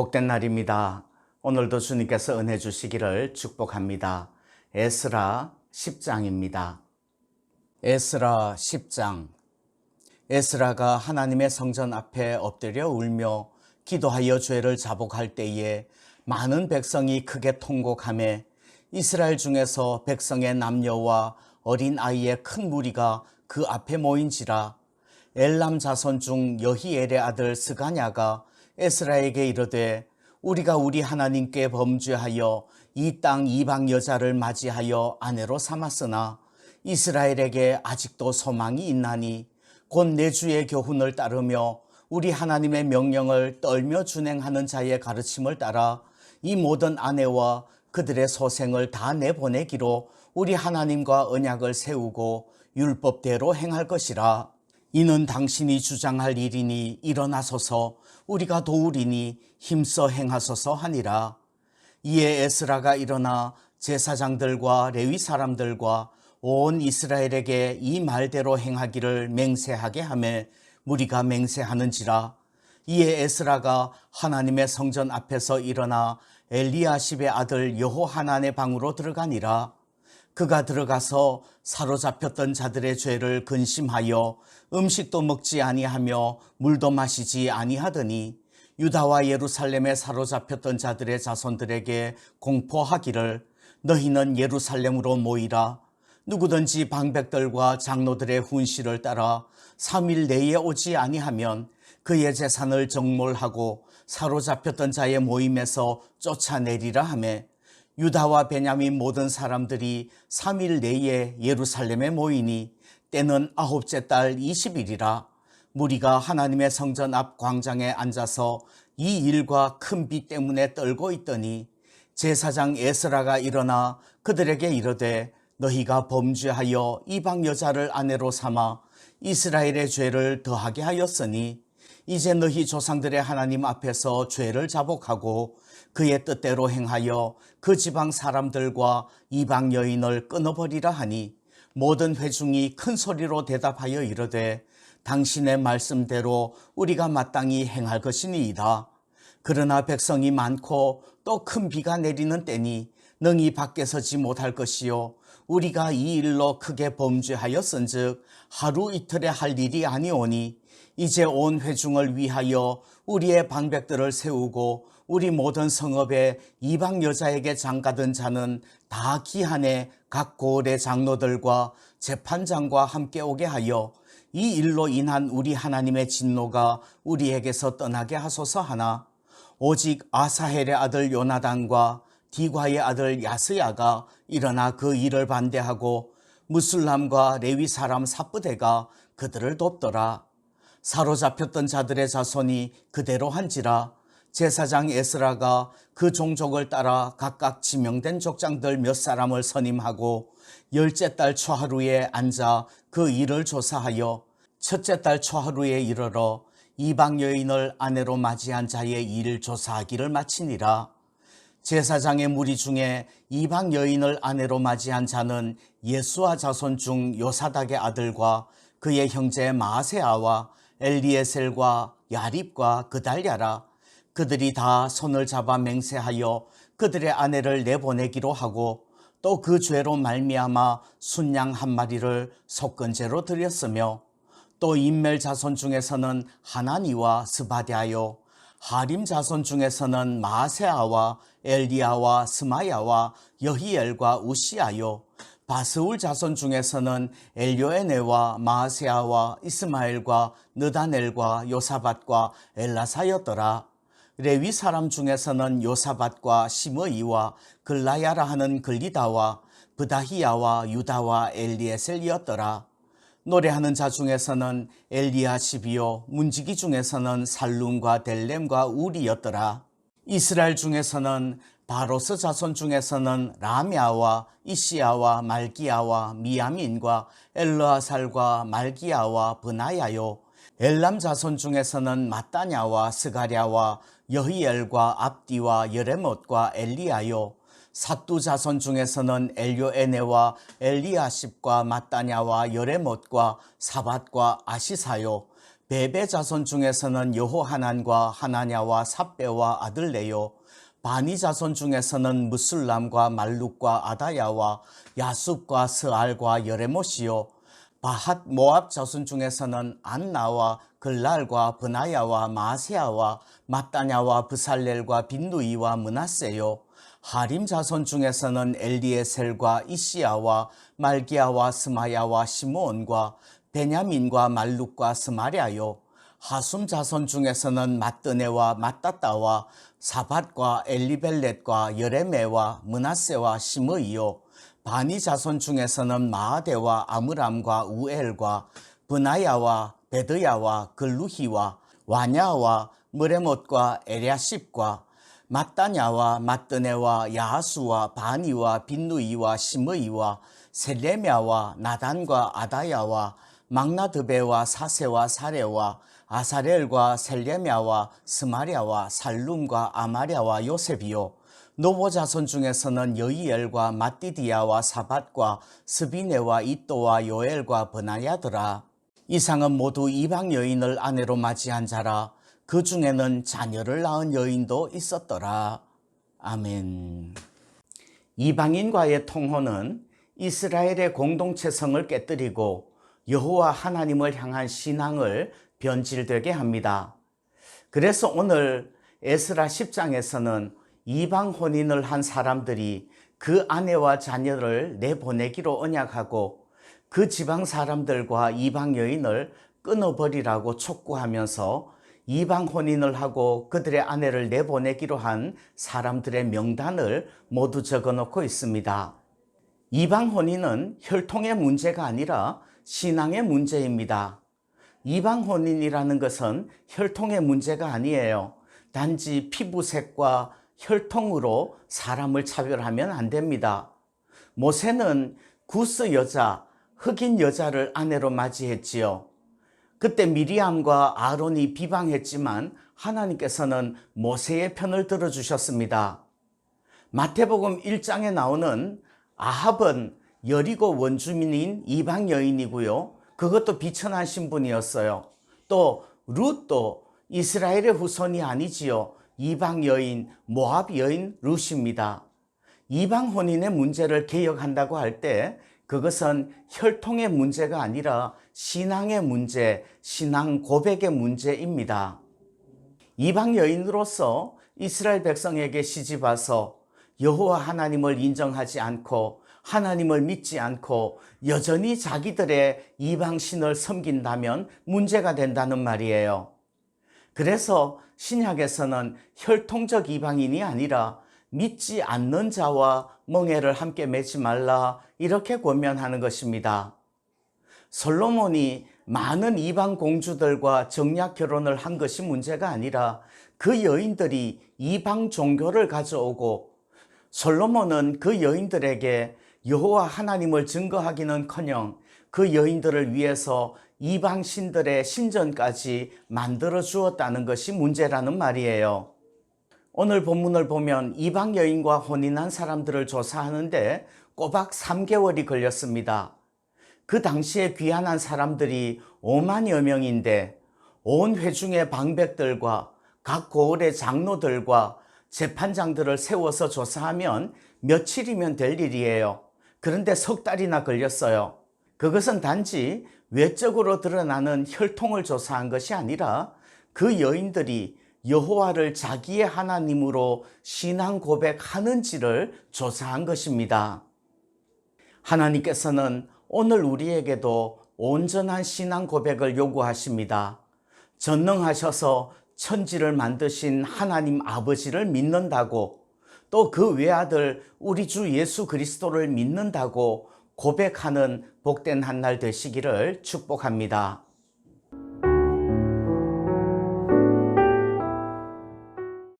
복된 날입니다. 오늘도 주님께서 은혜 주시기를 축복합니다. 에스라 10장입니다. 에스라 10장 에스라가 하나님의 성전 앞에 엎드려 울며 기도하여 죄를 자복할 때에 많은 백성이 크게 통곡하며 이스라엘 중에서 백성의 남녀와 어린 아이의 큰 무리가 그 앞에 모인지라 엘람 자손 중 여히엘의 아들 스가냐가 에스라에게 이르되 우리가 우리 하나님께 범죄하여 이 땅 이방 여자를 맞이하여 아내로 삼았으나 이스라엘에게 아직도 소망이 있나니 곧 내 주의 교훈을 따르며 우리 하나님의 명령을 떨며 준행하는 자의 가르침을 따라 이 모든 아내와 그들의 소생을 다 내보내기로 우리 하나님과 언약을 세우고 율법대로 행할 것이라. 이는 당신이 주장할 일이니 일어나소서 우리가 도우리니 힘써 행하소서 하니라. 이에 에스라가 일어나 제사장들과 레위 사람들과 온 이스라엘에게 이 말대로 행하기를 맹세하게 하며 무리가 맹세하는지라. 이에 에스라가 하나님의 성전 앞에서 일어나 엘리야십의 아들 여호하난의 방으로 들어가니라. 그가 들어가서 사로잡혔던 자들의 죄를 근심하여 음식도 먹지 아니하며 물도 마시지 아니하더니 유다와 예루살렘에 사로잡혔던 자들의 자손들에게 공포하기를 너희는 예루살렘으로 모이라. 누구든지 방백들과 장로들의 훈시를 따라 3일 내에 오지 아니하면 그의 재산을 정몰하고 사로잡혔던 자의 모임에서 쫓아내리라 하며 유다와 베냐민 모든 사람들이 3일 내에 예루살렘에 모이니 때는 아홉째 달 20일이라. 무리가 하나님의 성전 앞 광장에 앉아서 이 일과 큰 비 때문에 떨고 있더니 제사장 에스라가 일어나 그들에게 이르되 너희가 범죄하여 이방 여자를 아내로 삼아 이스라엘의 죄를 더하게 하였으니 이제 너희 조상들의 하나님 앞에서 죄를 자복하고 그의 뜻대로 행하여 그 지방 사람들과 이방 여인을 끊어버리라 하니 모든 회중이 큰 소리로 대답하여 이르되 당신의 말씀대로 우리가 마땅히 행할 것이니이다. 그러나 백성이 많고 또 큰 비가 내리는 때니 능히 밖에 서지 못할 것이요 우리가 이 일로 크게 범죄하였은즉 하루 이틀에 할 일이 아니오니 이제 온 회중을 위하여 우리의 방백들을 세우고 우리 모든 성읍에 이방 여자에게 장가든 자는 다 기한에 각 고을의 장로들과 재판장과 함께 오게 하여 이 일로 인한 우리 하나님의 진노가 우리에게서 떠나게 하소서 하나 오직 아사헬의 아들 요나단과 디과의 아들 야스야가 일어나 그 일을 반대하고 무슬람과 레위 사람 사부대가 그들을 돕더라. 사로잡혔던 자들의 자손이 그대로 한지라 제사장 에스라가 그 종족을 따라 각각 지명된 족장들 몇 사람을 선임하고 열째 달 초하루에 앉아 그 일을 조사하여 첫째 달 초하루에 이르러 이방 여인을 아내로 맞이한 자의 일을 조사하기를 마치니라. 제사장의 무리 중에 이방 여인을 아내로 맞이한 자는 예수와 자손 중 요사닥의 아들과 그의 형제 마세아와 엘리에셀과 야립과 그달랴라 그들이 다 손을 잡아 맹세하여 그들의 아내를 내보내기로 하고 또 그 죄로 말미암아 순양 한 마리를 속건제로 드렸으며 또 인멜 자손 중에서는 하나니와 스바디아요 하림 자손 중에서는 마세아와 엘리야와 스마야와 여히엘과 우시아요 바스울 자손 중에서는 엘요에네와 마세아와 이스마엘과 느다넬과 요사밭과 엘라사였더라. 레위 사람 중에서는 요사밭과 시므이와 글라야라 하는 글리다와 브다히야와 유다와 엘리에셀이었더라. 노래하는 자 중에서는 엘리야시비요 문지기 중에서는 살룸과 델렘과 우리였더라. 이스라엘 중에서는 바로스 자손 중에서는 라미아와 이시아와 말기야와 미야민과 엘르아살과 말기야와 브나야요 엘람 자손 중에서는 마따냐와 스가랴와 여히엘과 압디와 여레못과 엘리야요. 사뚜 자손 중에서는 엘요에네와 엘리아십과 마따냐와 여레못과 사밧과 아시사요. 베베 자손 중에서는 여호하난과 하나냐와 삽베와 아들 레요. 바니 자손 중에서는 무술람과 말룩과 아다야와 야숲과 스알과 여레못이요 바핫 모압 자손 중에서는 안나와 글랄과 브나야와 마세아와 마따냐와 브살렐과 빈누이와 문하세요. 하림 자손 중에서는 엘리에셀과 이시야와 말기야와 스마야와 시므온과 베냐민과 말룩과 스마랴요. 하숨 자손 중에서는 마뜨네와 마따따와 사밧과 엘리벨렛과 여레메와 문하세와 시므이요 바니 자손 중에서는 마아데와 아므람과 우엘과 브나야와 베드야와 글루히와 와냐와 무레못과 에랴십과 마따냐와 마뜨네와 야하수와 바니와 빈누이와 시므이와 셀레미아와 나단과 아다야와 막나드베와 사세와 사레와 아사렐과 셀레미아와 스마랴와 살룸과 아마랴와 요셉이요 노보 자손 중에서는 여이엘과 마띠디아와 사밧과 스비네와 이또와 요엘과 버나야더라. 이상은 모두 이방 여인을 아내로 맞이한 자라. 그 중에는 자녀를 낳은 여인도 있었더라. 아멘. 이방인과의 통혼은 이스라엘의 공동체성을 깨뜨리고 여호와 하나님을 향한 신앙을 변질되게 합니다. 그래서 오늘 에스라 10장에서는 이방 혼인을 한 사람들이 그 아내와 자녀를 내보내기로 언약하고 그 지방 사람들과 이방 여인을 끊어버리라고 촉구하면서 이방 혼인을 하고 그들의 아내를 내보내기로 한 사람들의 명단을 모두 적어 놓고 있습니다. 이방 혼인은 혈통의 문제가 아니라 신앙의 문제입니다. 이방 혼인이라는 것은 혈통의 문제가 아니에요. 단지 피부색과 혈통으로 사람을 차별하면 안 됩니다. 모세는 구스 여자, 흑인 여자를 아내로 맞이했지요. 그때 미리암과 아론이 비방했지만 하나님께서는 모세의 편을 들어주셨습니다. 마태복음 1장에 나오는 아합은 여리고 원주민인 이방 여인이고요. 그것도 비천한 신분이었어요. 또 룻도 이스라엘의 후손이 아니지요. 이방 여인, 모압 여인 룻입니다. 이방 혼인의 문제를 개혁한다고 할 때 그것은 혈통의 문제가 아니라 신앙의 문제, 신앙 고백의 문제입니다. 이방 여인으로서 이스라엘 백성에게 시집 와서 여호와 하나님을 인정하지 않고 하나님을 믿지 않고 여전히 자기들의 이방신을 섬긴다면 문제가 된다는 말이에요. 그래서 신약에서는 혈통적 이방인이 아니라 믿지 않는 자와 멍해를 함께 맺지 말라 이렇게 권면하는 것입니다. 솔로몬이 많은 이방 공주들과 정략 결혼을 한 것이 문제가 아니라 그 여인들이 이방 종교를 가져오고 솔로몬은 그 여인들에게 여호와 하나님을 증거하기는커녕 그 여인들을 위해서 이방 신들의 신전까지 만들어 주었다는 것이 문제라는 말이에요. 오늘 본문을 보면 이방 여인과 혼인한 사람들을 조사하는데 꼬박 3개월이 걸렸습니다. 그 당시에 귀환한 사람들이 5만여 명인데 온 회중의 방백들과 각 고을의 장로들과 재판장들을 세워서 조사하면 며칠이면 될 일이에요. 그런데 석 달이나 걸렸어요. 그것은 단지 외적으로 드러나는 혈통을 조사한 것이 아니라 그 여인들이 여호와를 자기의 하나님으로 신앙 고백하는지를 조사한 것입니다. 하나님께서는 오늘 우리에게도 온전한 신앙 고백을 요구하십니다. 전능하셔서 천지를 만드신 하나님 아버지를 믿는다고 또 그 외아들 우리 주 예수 그리스도를 믿는다고 고백하는 복된 한 날 되시기를 축복합니다.